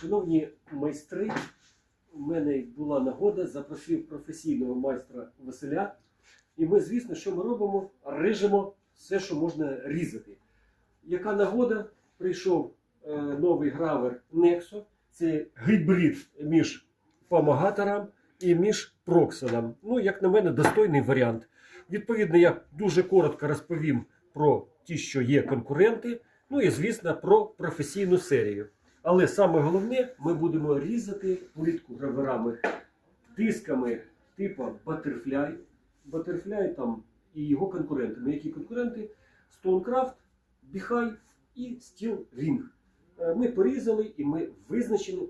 Шановні майстри, у мене була нагода, запросив професійного майстра Василя. І ми, звісно, що ми робимо? Рижемо все, що можна різати. Яка нагода? Прийшов е, новий гравер Nexo. Це гібрид між помагатором і між проксоном. Ну, як на мене, достойний варіант. Відповідно, я дуже коротко розповім про ті, що є конкуренти. Ну і звісно про професійну серію. Але саме головне, ми будемо різати плитку граверами дисками типу Butterfly. Butterfly там і його конкурентами. Які конкуренти? Stonecraft, Біхай і Steel Ring. Е, Ми порізали і ми визначили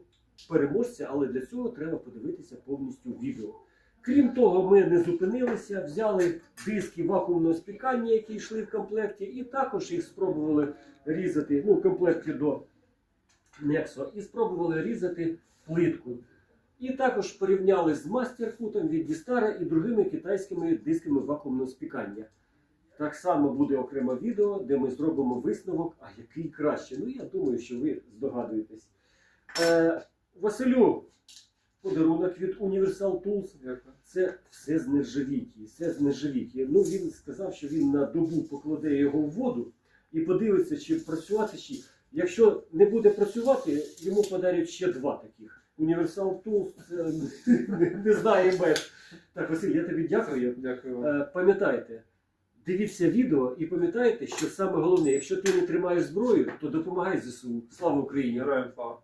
переможця, але для цього треба подивитися повністю відео. Крім того, ми не зупинилися, взяли диски вакуумного спікання, які йшли в комплекті, і також їх спробували різати ну, в комплекті до Nexo, і спробували різати плитку. І також порівняли з мастерфутом від Дістара і другими китайськими дисками вакуумного спікання. Так само буде окреме відео, де ми зробимо висновок, а який краще. Ну, я думаю, що ви здогадуєтесь. Е, Василю, подарунок від Universal Tools. Це все з нержавійки. Все з нержавійки. Ну, він сказав, що він на добу покладе його в воду і подивиться, чи працювати чи. Якщо не буде працювати, йому подарять ще два таких. Універсал Тулс не, не знає меж. Так, Василь, я тобі дякую. Дякую вам. Е, Пам'ятайте, дивіться відео і пам'ятайте, що саме головне, якщо ти не тримаєш зброю, то допомагай ЗСУ. Слава Україні! Героям слава.